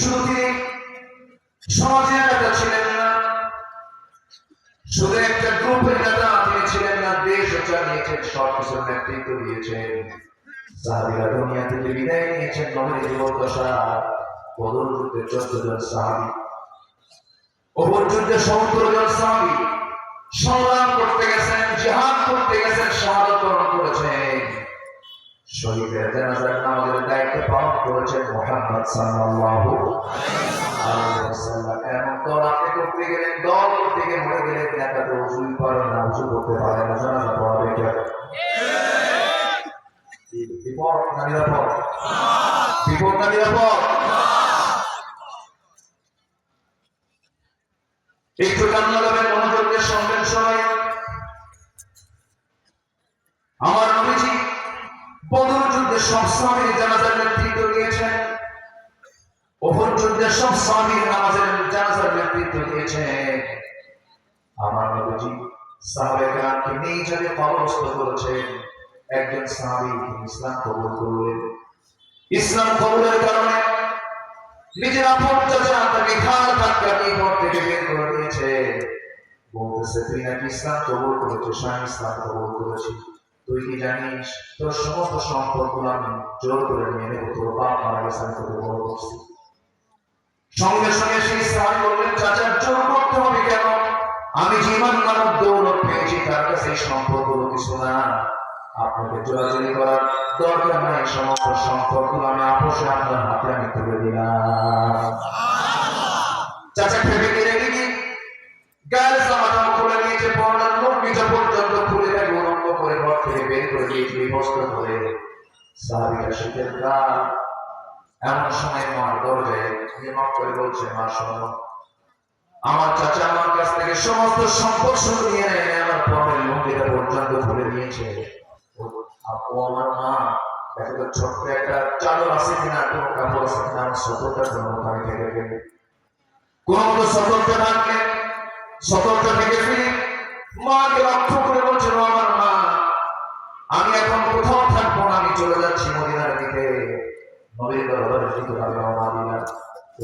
শুধু তিনি সমাজের নেতা ছিলেন না, শুধু একটা গ্রুপের নেতা তিনি ছিলেন না, দেশ চালিয়েছেন সব কিছুর নেতৃত্ব দিয়েছেন। সাহাবিরা দুনিয়া থেকে বিদায় নিয়েছেন, নবীর জীবন দশা বদল যুদ্ধে চোদ্দ জন সাহাবি অপর যুদ্ধে সত্তর জন সাহাবি সংগ্রাম করতে গেছেন, জিহাদ করতে গেছেন, শাহাদত করেছেন। শহীদের জানাজার নামাজের দায়িত্ব পালন করেছেন মোহাম্মদ সাল্লাল্লাহু আলাইহি ওয়াসাল্লাম। এমন দল আপনি করতে গেলেন, দল করতে গিয়ে মরে গেলেন, নেতা তো উজুই পারে না উজু করতে পারে না, জানাজা পড়াবে কে বিপদ না নিরাপদ। বিপদ না নিরাপদ। একটু কান্না দেবেন, মনোযোগ দিয়ে সবাই। আমার বদর যুদ্ধে সব স্বামীর জানাজার নেতৃত্ব দিয়েছেন। ওপর যুদ্ধে সব স্বামীর নামাজের জানাজার নেতৃত্ব দিয়েছেন। আমার নবীজি সাহাবেগানকে নিয়ে যাবে কবরস্থ করেছেন। একজন সাহাবী ইসলাম কবুল করলেন। ইসলাম কবুলের কারণে নিজের আপন তাকে খাল দিয়ে ঘর থেকে বের করে দিয়েছে। বলতেছে, তুই নাকি ইসলাম কবুল করেছিস? আমি ইসলাম কবুল করেছি তুই কি জানিস? তোর সমস্ত সম্পদগুলো আমি জোর করে নিয়ে নেব, তোর বাপ মারা গেছে, আমি তোকে বড় করছি। সঙ্গে সঙ্গে সেই স্থান বললেন, চাচা, জোর করতে হবে কেন? আমি জীবন নামক দৌলত পেয়েছি, তার কাছে এই সম্পদগুলো কিছু না। আপনাকে জোরাজুরি করার দরকার নাই সমস্ত সম্পদগুলো আমি আপোষে আপনার হাতে আমি তুলে দিলাম। চাচা, ভেবে গেলে গায়ের বের করে দিয়েছে বিভস্ত সাহাবিরা শীতের এমন সময় মার নিমক করে বলছে, মা, শোনো, আমার চাচা আমার কাছ থেকে সমস্ত সম্পদ নিয়ে নেয় আমার পরের পর্যন্ত নিয়েছে আপু, আমার মা, দেখো তো ছোট্ট একটা চাদর আছে কিনা, কোনো কাপড় আছে কিনা থেকে। কোন সতর্ক সতর্ক থেকে মাকে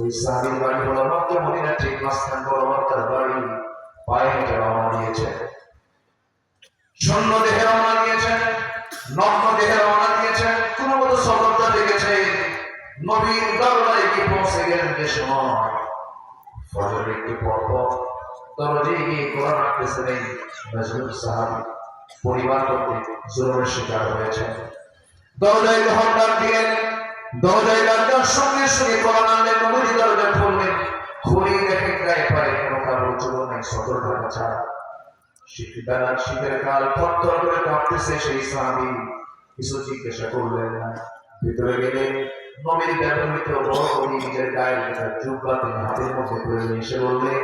ওই সাহাবীর বাড়ি মক্কা মদিনা ঠিক মাঝখান মক্কার বাড়ি পায়ে হেঁটে রওনা দিয়েছে। শূন্য দেহে রওনা দিয়েছেন নগ্ন দেহে রওনা দিয়েছেন কোন মতো সতর্কতা দেখেছে, নবীর দরবারে গিয়ে পৌঁছে গেলেন যে সময় ফজরের একটু পর পর দরজায় গিয়ে কোরআন রাখতেছিলেন নজরুল সাহাবি। পরিবার করতে জোরের শিকার হয়েছে। দরজায় ডাক দিলেন দরজায় ডাক সঙ্গে সঙ্গে কোরআন আনলেন নবীজি দরজা খুললেন খুলে দেখেন গায়ে পায়ে কোনো কারোর চুলো নেই সতর্কতা ছাড়া। শীতবেলা শীতের কাল, থরথর করে কাঁপতেছে সেই সাহাবি কিছু জিজ্ঞাসা করলেন না। ভিতরে গেলে নবীর ব্যবহৃত বড় নিজের গায়ের একটা জুব্বা তিনি হাতের মধ্যে করে নিয়ে এসে বললেন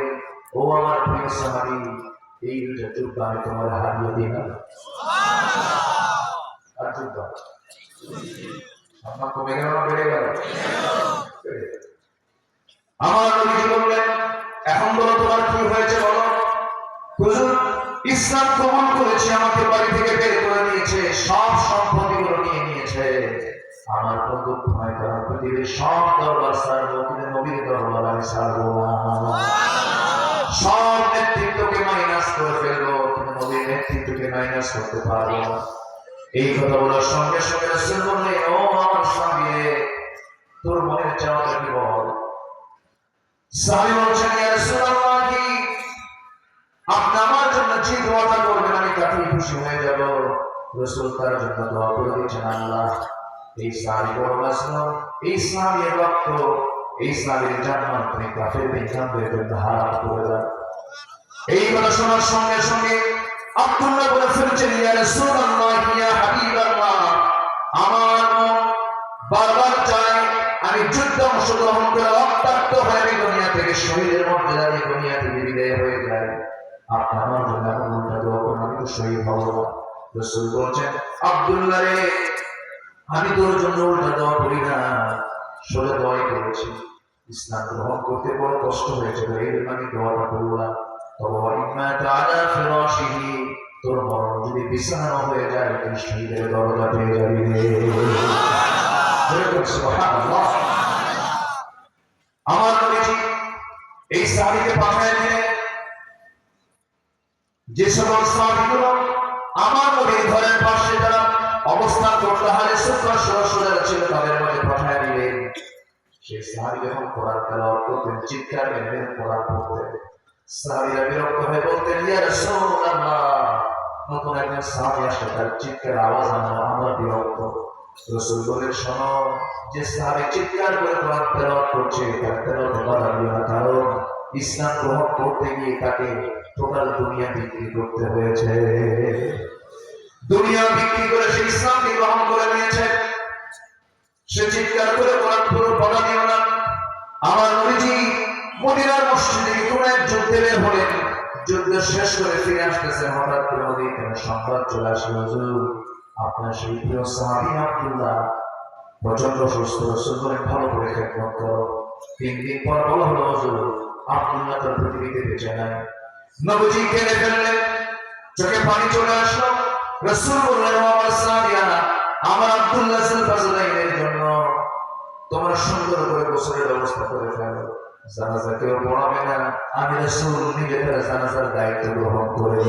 ও আমার প্রিয় সাহাবি এই দুটা জুব্বা আমি তোমার হারিয়ে দিলাম আর জুব্বা? আমার কমে গেল না বেড়ে গেল। আমার নবীজি বললেন এখন বলো তোমার কি হয়েছে বলো? হুজুর, ইসলাম কবুল করেছে, আমাকে বাড়ি থেকে বের করে দিয়েছে সব সম্পত্তিগুলো নিয়ে নিয়েছে। আমার তো দুঃখ হয় কারণ পৃথিবীর সব দরবার ছাড়বো, কিন্তু নবীর দরবার আমি না। সব নেতৃত্বকে মাইনাস করে ফেলব, কিন্তু নবীর নেতৃত্বকে মাইনাস করতে পারব না। এই কথা বলার সঙ্গে সঙ্গে রাসূল বললেন, ও আমার স্বামী, তোর মনের চাওয়াটা কি বল। স্বামী বলছেন আপনি আমার জন্য যে দোয়াটা করবেন, আমি তাতেই খুশি হয়ে যাব। তার জন্য দোয়া করে দিচ্ছেন, আল্লাহ, এই সারি বড় এই রক্ত, এই তুমি কাফের করে এই কথা শোনার সঙ্গে সঙ্গে আব্দুল্লাহ বলে ফেলছেন, ইয়া রাসূলুল্লাহ, ইয়া হাবিবাল্লাহ, আমার বারবার চায় আমি যুদ্ধ অংশগ্রহণ করে রক্তাক্ত হয়ে আমি দুনিয়া থেকে শহীদের মধ্যে দাঁড়িয়ে দুনিয়া থেকে বিদায় হয়ে যায় আপনি আমার জন্য এমন উল্টা দোয়া করুন, আমি তো শহীদ হব। রসুল বলছেন, আব্দুল্লাহ রে, আমি তোর জন্য উল্টা দোয়া করি না। সরে দোয়াই করেছি। ইসলাম গ্রহণ করতে বড় কষ্ট হয়েছিল এই আমি দোয়াটা করলাম। যদি বিছানা হয়ে যায়, তুই দরজা পেয়ে যাবি। রে জোরে এই পাঠায় যে সকল আমার ঘরের পাশে যারা অবস্থান করতে হারে সরাসরি ছিল, তাদের মধ্যে পাঠায় দিলেন। সেই সাহাবি যখন কোরআন তেলাওয়াত করতেন চিৎকার কোরআন পড়তেন সাহাবিরা বিরক্ত হয়ে বলতেন, ইয়া রাসূলুল্লাহ। নতুন একজন সাহাবি আসলে, তার চিৎকার আওয়াজ আমরা আমরা বিরক্ত। রসুল বলে শোনো, যে সাহাবি চিৎকার করে কোরআন তেলাওয়াত করছে, তার তেলাওয়াতে বাধা দিও না, কারণ ইসলাম গ্রহণ করতে গিয়ে তাকে টোটাল দুনিয়া বিক্রি করতে হয়েছে। দুনিয়া বিক্রি করে সে ইসলামকে গ্রহণ করে নিয়েছে। সে চিৎকার করে কোরআন পুরো বাধা দিও না। আমার নবীজি মদিনার মসজিদে কোন এক যুদ্ধে বের হলেন যুদ্ধ শেষ করে ফিরে আসতেছে, হঠাৎ করে নদী থেকে সংবাদ চলে আসলো। আপনার সেই প্রিয় সাহাবী আব্দুল্লাহ প্রচণ্ড সুস্থ, রসুল ভালো করে খেদমত করো। তিন দিন পর বলা হলো, হুজুর, আব্দুল্লাহ তার পৃথিবীতে বেঁচে নাই। নবীজি কেঁদে ফেললেন, চোখে পানি চলে আসলো। রসুল বললেন আমার সাহাবিয়া আমার আব্দুল্লাহ সালফাজুলাইনের জন্য তোমরা সুন্দর করে গোসলের ব্যবস্থা করে ফেলো। জানাজা পড়াবে না। আমি রসুল নিজে তারা জানাজার দায়িত্ব গ্রহণ করে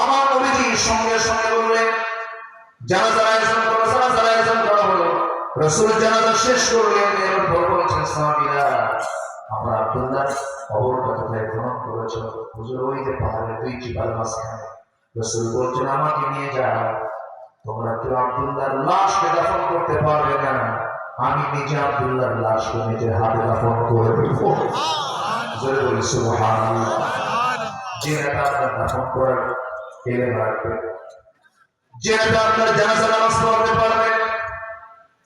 আমার নবীজি সঙ্গে শেষ করলেন এরপর বলছেন আমরা আব্দুল্লাহ খবরটা কোথায় গ্রহণ করেছ? হুজুর ওই যে পাহাড়ের দুই মাঝখানে। রসুল বলছেন আমাকে নিয়ে যাও। তোমরা কেউ আব্দুল্লাহর লাশকে দাফন করতে পারবে না। আমি নিজে আব্দুল্লাহর লাশকে নিজের হাতে দাফন করে দেব। জোরে বলি সুবহানাল্লাহ। যে নেতা আপনার দাফন করার এলে রাখবে যে আপনার জানাজা নামাজ পড়াতে পারবে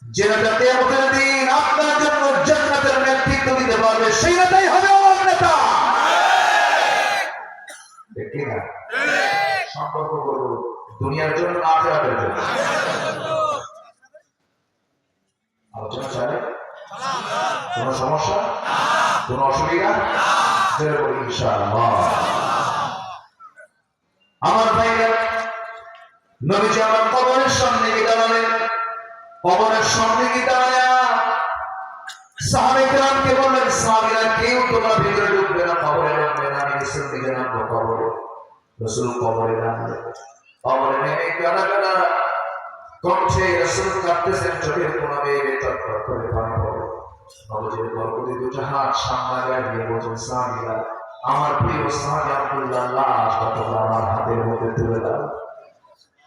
যে নেতা কিয়ামতের দিন আপনার জন্য জান্নাতের নেতৃত্ব দিতে পারবে সেই নেতাই হবে আমার নেতা। দেখি না সম্পর্ক করব। দুনিয়ার জন্য না জন্য। আলোচনা সমস্যা? অসুবিধা? আমার ভাইরা, নবীজি আমার কবরের সামনে গিয়ে দাঁড়ালেন। কবরের সামনে গিয়ে দাঁড়ায়া সাহাবেকরামকে বললেন, সাহাবিরা কেউ তোমরা ভিতরে ঢুকবে না, কবরে নামবে না আমি দিকে নামবো কবরে। রসুল কবরে নামবে কবরে নেমে কারা কারা কণ্ঠে রসুল কাঁদতেছেন, চোখের কোনা চটপট করে পানি পড়ে। দুটো হাত সামনে বলছেন সাহাবিরা আমার প্রিয় সাহাবি আব্দুল্লাহ, লাশ তোমরা আমার হাতের মধ্যে তুলে দাও।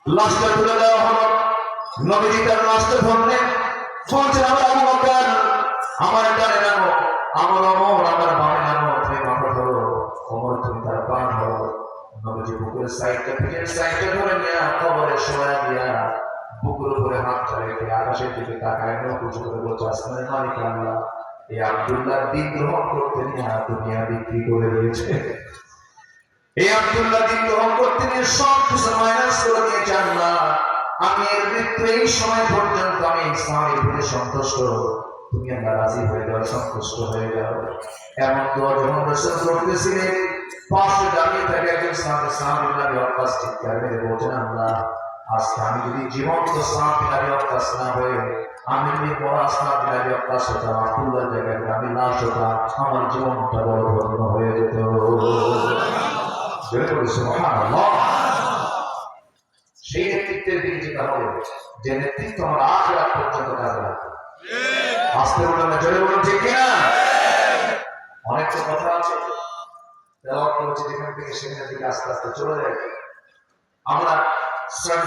লাশটা তুলে দেওয়া হলো তার লাশটা ধরলেন। আমার আমার ডানে নামো, আমার পিঠের সাইডটা ধরে নিয়ে কবরে শোয়া দিয়া বুকের উপরে হাতটা রেখে আকাশের দিকে তাকায় উঁচু করে বলছে, আসমানের মালিক আল্লাহ এই আব্দুল্লাহ দিন গ্রহণ করতে নিয়ে দুনিয়া বিক্রি করে দিয়েছে। এই আব্দুল্লাহ দিন গ্রহণ করতে নিয়ে সব কিছু মাইনাস করে দিয়েছে আল্লাহ আমি এর মৃত্যু এই সময় পর্যন্ত আমি ইসলামের প্রতি সন্তুষ্ট। তুমি আমরা রাজি হয়ে যাও, সন্তুষ্ট হয়ে যাও। এমন দোয়া যখন করতেছিলেন পাশে দাঁড়িয়ে থাকে একজন সামনে সামনে নাবি অভ্যাস ঠিক করবে বলছেন আল্লাহ। আজকে আমি যদি জীবন্ত সামনে নাবি অভ্যাস না হয়ে আমি যদি পড়া সামনে নাবি অভ্যাস হতাম আব্দুল্লাহ জায়গায় আমি লাশ হতাম আমার জীবনটা বড় ধন্য হয়ে যেত। বলি সেই নেতৃত্বের দিকে যেতে হবে যে নেতৃত্ব আমার আখেরাত পর্যন্ত কাজে লাগবে। আসতে না জোরে বলুন ঠিক কিনা? অনেক কথা আছে। তেলাওয়াত করেছি যেখান থেকে সেখানের থেকে আস্তে আস্তে চলে যায়। আমরা